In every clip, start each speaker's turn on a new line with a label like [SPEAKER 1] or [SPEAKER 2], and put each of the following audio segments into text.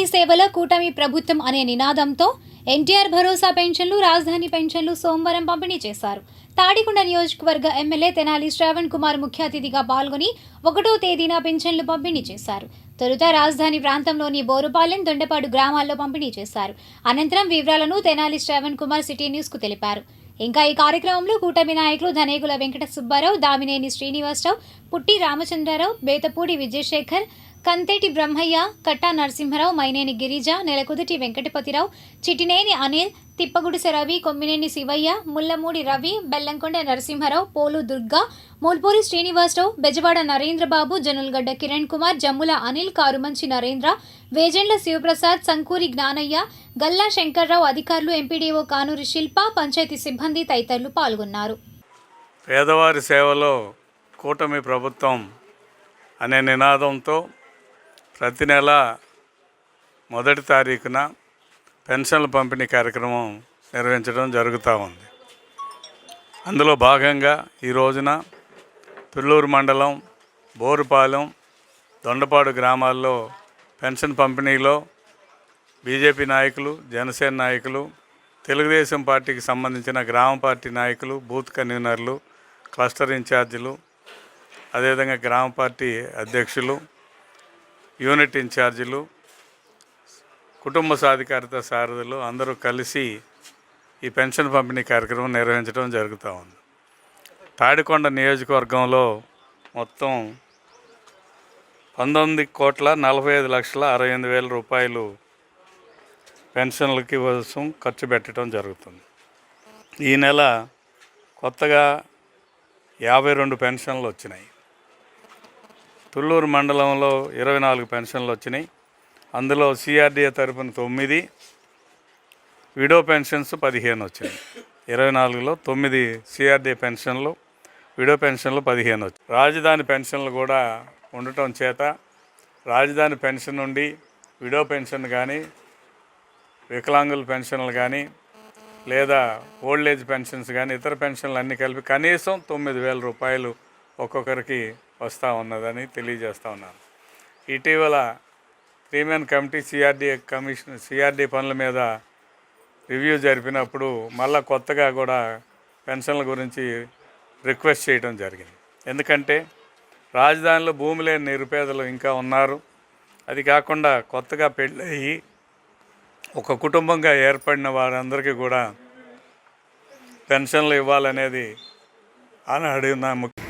[SPEAKER 1] పేదవాడి సేవలో కూటమి ప్రభుత్వం అనే నినాదంతో ఎన్టీఆర్ భరోసా పెన్షన్లు రాజధాని పెన్షన్లు సోమవారం పంపిణీ చేశారు. తాడికొండ నియోజకవర్గ ఎమ్మెల్యే తెనాలి శ్రావణ్ కుమార్ ముఖ్య అతిథిగా పాల్గొని ఒకటో తేదీన పెన్షన్లు పంపిణీ చేశారు. తొలుత రాజధాని ప్రాంతంలోని బోరుపాలెం దొండపాడు గ్రామాల్లో పంపిణీ చేశారు. అనంతరం వివరాలను తెనాలి శ్రావణ్ కుమార్ సిటీ న్యూస్కు తెలిపారు. ఇంకా ఈ కార్యక్రమంలో కూటమి నాయకులు ధనేగుల వెంకట సుబ్బారావు దామినేని శ్రీనివాసరావు పుట్టి రామచంద్రారావు బేతపూడి విజయశేఖర్ కంతేటి బ్రహ్మయ్య కట్టా నరసింహరావు మైనేని గిరిజ నెలకుదుటి వెంకటపతిరావు చిటినేని అనిల్ తిప్పగుడిసె రవి కొమ్మినేని శివయ్య ముల్లమూడి రవి బెల్లంకొండ నరసింహరావు పోలు దుర్గా మూల్పూరి శ్రీనివాసరావు బెజవాడ నరేంద్రబాబు జనుల్గడ్డ కిరణ్ కుమార్ జమ్ముల అనిల్ కారుమంచి నరేంద్ర వేజెండ్ల శివప్రసాద్ సంకూరి జ్ఞానయ్య గల్లా శంకర్రావు అధికారులు ఎంపీడీఓ కానూరి శిల్ప పంచాయతీ సిబ్బంది తదితరులు పాల్గొన్నారు.
[SPEAKER 2] పేదవారి సేవలో కూటమి ప్రభుత్వం అనే నినాదంతో ప్రతి నెల మొదటి తారీఖున పెన్షన్ల పంపిణీ కార్యక్రమం నిర్వహించడం జరుగుతూ ఉంది. అందులో భాగంగా ఈ రోజున పిల్లూరు మండలం బోరుపాలెం దొండపాడు గ్రామాల్లో పెన్షన్ పంపిణీలో బీజేపీ నాయకులు జనసేన నాయకులు తెలుగుదేశం పార్టీకి సంబంధించిన గ్రామ పార్టీ నాయకులు బూత్ కన్వీనర్లు క్లస్టర్ ఇన్ఛార్జీలు అదేవిధంగా గ్రామ పార్టీ అధ్యక్షులు యూనిట్ ఇన్ఛార్జీలు కుటుంబ సాధికారిత సారథులు అందరూ కలిసి ఈ పెన్షన్ పంపిణీ కార్యక్రమం నిర్వహించడం జరుగుతూ ఉంది. తాడికొండ నియోజకవర్గంలో మొత్తం పంతొమ్మిది కోట్ల నలభై ఐదు లక్షల అరవై ఎనిమిది వేల రూపాయలు పెన్షన్లకి కోసం ఖర్చు పెట్టడం జరుగుతుంది. ఈ నెల కొత్తగా యాభై రెండు పెన్షన్లు వచ్చినాయి. తుళ్ళూరు మండలంలో ఇరవై నాలుగు పెన్షన్లు వచ్చినాయి. అందులో సిఆర్డీఏ తరపున తొమ్మిది విడో పెన్షన్స్ పదిహేను వచ్చినాయి. ఇరవై నాలుగులో తొమ్మిది సిఆర్డీ పెన్షన్లు విడో పెన్షన్లు పదిహేను వచ్చాయి రాజధాని పెన్షన్లు కూడా ఉండటం చేత రాజధాని పెన్షన్ నుండి విడో పెన్షన్ కానీ వికలాంగుల పెన్షన్లు కానీ లేదా ఓల్డ్ ఏజ్ పెన్షన్స్ కానీ ఇతర పెన్షన్లు అన్నీ కలిపి కనీసం తొమ్మిది వేల రూపాయలు ఒక్కొక్కరికి వస్తూ ఉన్నదని తెలియజేస్తూ ఉన్నాను. ఇటీవల premium committee CRD commission CRD పనుల మీద రివ్యూ జరిపినప్పుడు మళ్ళా కొత్తగా కూడా పెన్షన్ల గురించి రిక్వెస్ట్ చేయడం జరిగింది. ఎందుకంటే రాజధానిలో భూమి లేని నిరుపేదలు ఇంకా ఉన్నారు. అది కాకుండా కొత్తగా పెళ్ళయి ఒక కుటుంబంగా ఏర్పడిన వారందరికీ కూడా పెన్షన్లు ఇవ్వాలనేది అని అడిగిన ముఖ్య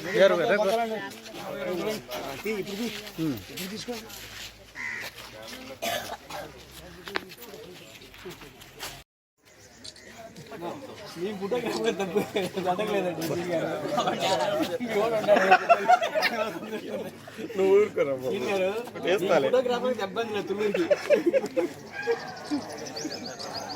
[SPEAKER 3] రెడీగా తప్పు
[SPEAKER 4] ఫోటోగ్రాఫర్ ఇబ్బంది లేదు తుళ్ళూరికి